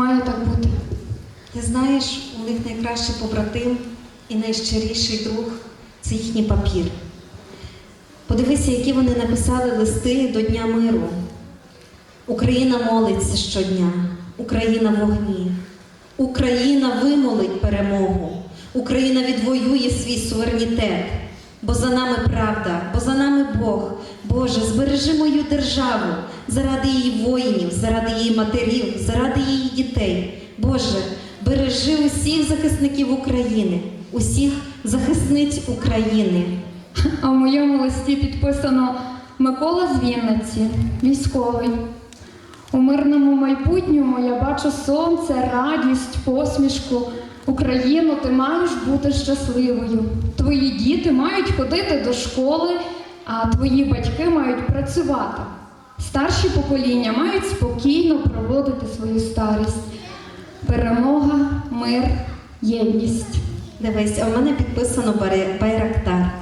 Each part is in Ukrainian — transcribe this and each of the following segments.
Має так бути. Ти знаєш, у них найкращий побратим і найщиріший друг це їхній папір. Подивися, які вони написали листи до Дня миру. Україна молиться щодня, Україна в вогні. Україна вимолить перемогу. Україна відвоює свій суверенітет. Бо за нами правда, бо за нами Бог. Боже, збережи мою державу заради її воїнів, заради її матерів, заради її дітей. Боже, бережи усіх захисників України, усіх захисниць України. А в моєму листі підписано Микола з Вінниці, військовий. У мирному майбутньому я бачу сонце, радість, посмішку. Україну, ти маєш бути щасливою. Твої діти мають ходити до школи, а твої батьки мають працювати. Старші покоління мають спокійно проводити свою старість. Перемога, мир, єдність. Дивись, а в мене підписано Байрактар.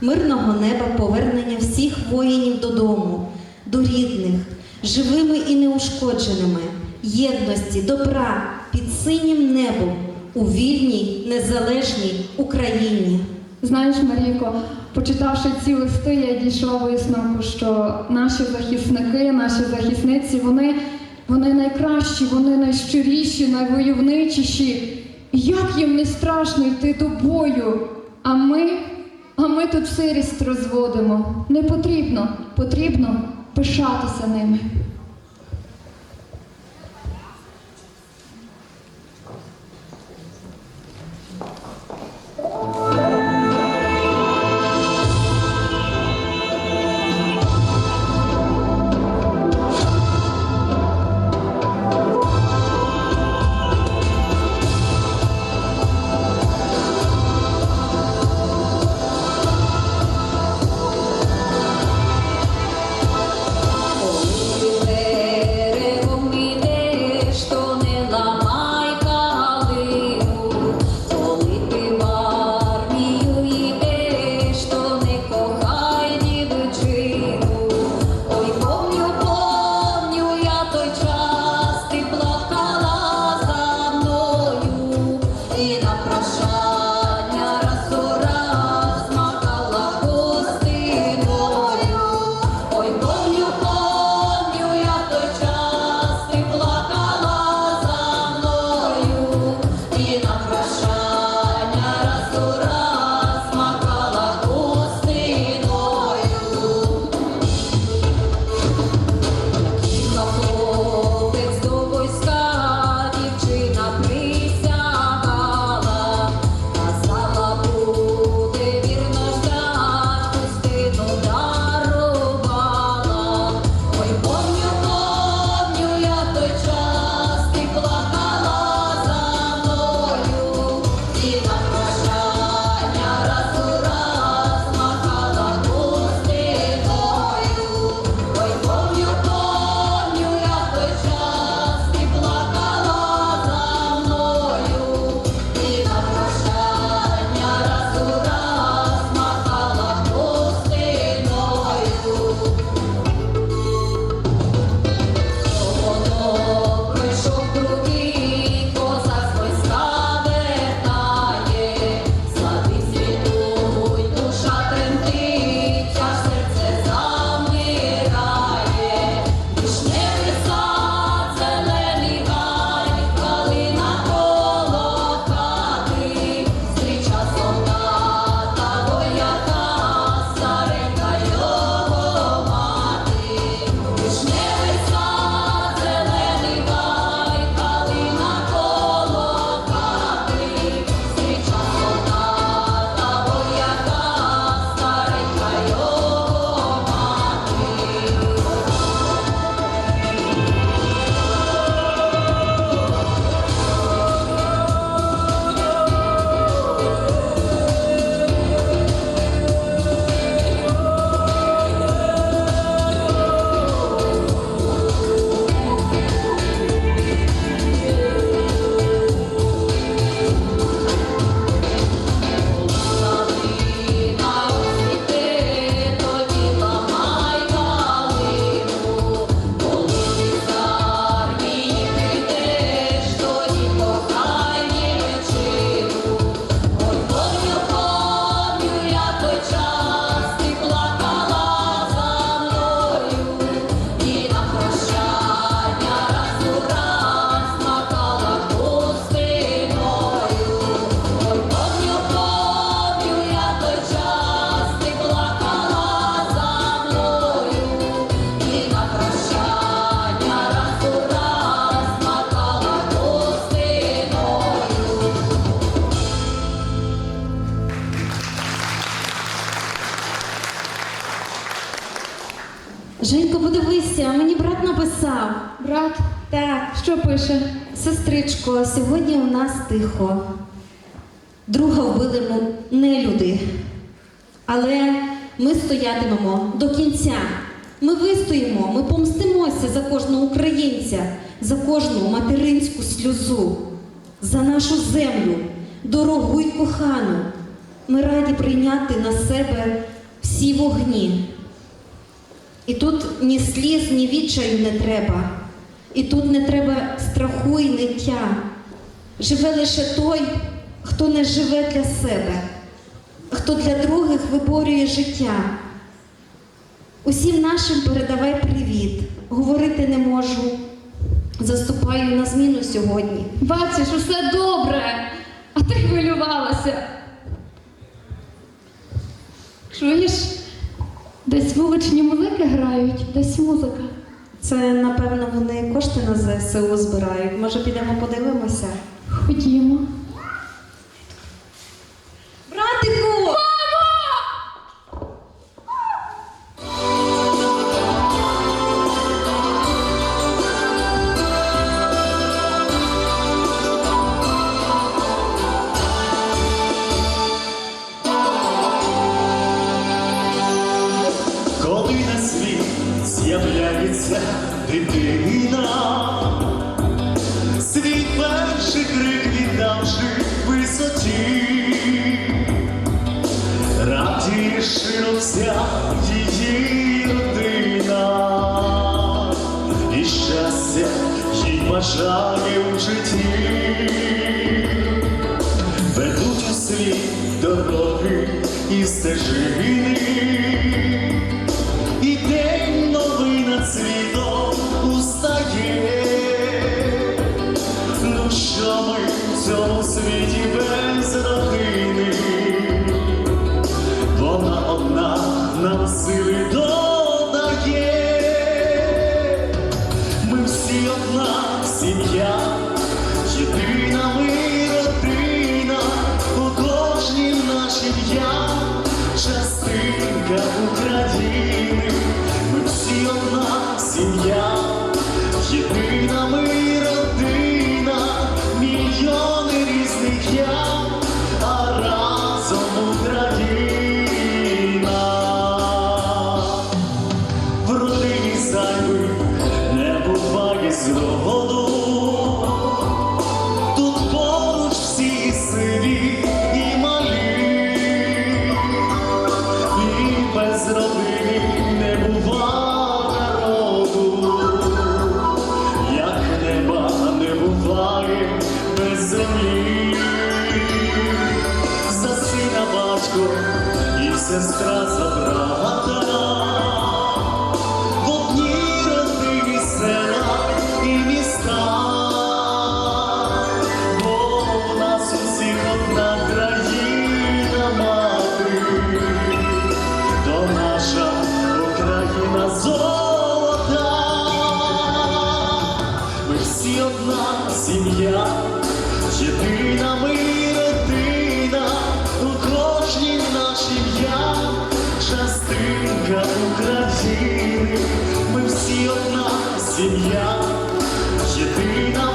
Мирного неба повернення всіх воїнів додому, до рідних, живими і неушкодженими, єдності, добра під синім небом у вільній, незалежній Україні. Знаєш, Марійко, почитавши ці листи, я дійшла висновку, що наші захисники, наші захисниці, вони, вони найкращі, вони найщиріші, найвойовничіші. Як їм не страшно йти до бою? А ми, а ми тут сирість розводимо. Не потрібно, потрібно пишатися ними. Що пише? сестричко, сьогодні у нас тихо. Друга вбили м- не люди. Але ми стоятимемо до кінця. Ми вистоїмо, ми помстимося за кожного українця, за кожну материнську сльозу, за нашу землю, дорогу й кохану. Ми раді прийняти на себе всі вогні. І тут ні сліз, ні відчаю не треба. І тут не треба страху і ниття. Живе лише той, хто не живе для себе, хто для других виборює життя. Усім нашим передавай привіт. Говорити не можу. Заступаю на зміну сьогодні. Бачиш, усе добре, а ти хвилювалася. Чуєш, десь вуличні музики грають, десь музика. Це, напевно, вони кошти на ЗСУ збирають. Може, підемо подивимося? Ходімо. Висоті, радіє широ вся її родина, і щастя їй бажає у житті. Ведуть у світ дороги і стежини, буває. Тут поруч всі сиві і малі, і без родини не бува народу, як неба не буває без землі. За сина батько і сестра за одна сім'я, єдина ми родина, у кожній нашій я, частинка України, ми всі одна сім'я, єдина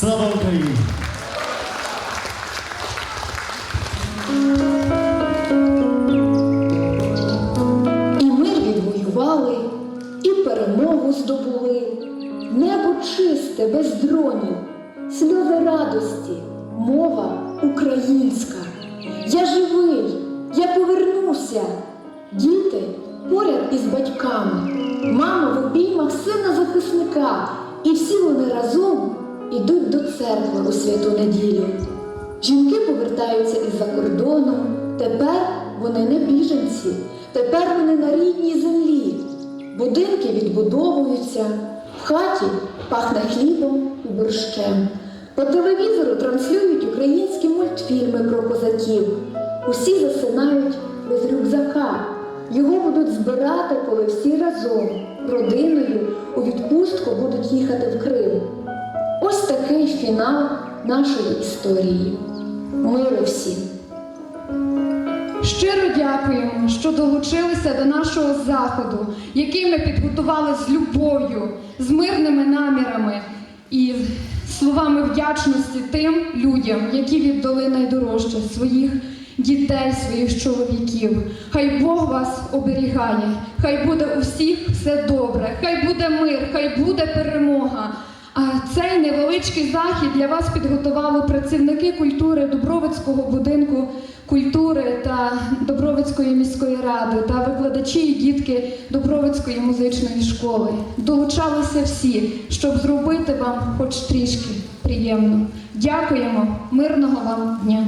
Слава церкви у святу неділю. Жінки повертаються із-за кордону. Тепер вони не біженці, тепер вони на рідній землі. Будинки відбудовуються, в хаті пахне хлібом і борщем. По телевізору транслюють українські мультфільми про козаків. Усі засинають без рюкзака. Його будуть збирати, коли всі разом, родиною, у відпустку будуть їхати в Крим. Ось такий фінал нашої історії. Миру всім! Щиро дякуємо, що долучилися до нашого заходу, який ми підготували з любов'ю, з мирними намірами і словами вдячності тим людям, які віддали найдорожче своїх дітей, своїх чоловіків. Хай Бог вас оберігає, хай буде у всіх все добре, хай буде мир, хай буде перемога. Невеличкий захід для вас підготували працівники культури Дубровицького будинку культури та Дубровицької міської ради та викладачі і дітки Дубровицької музичної школи. Долучалися всі, щоб зробити вам хоч трішки приємно. Дякуємо, мирного вам дня!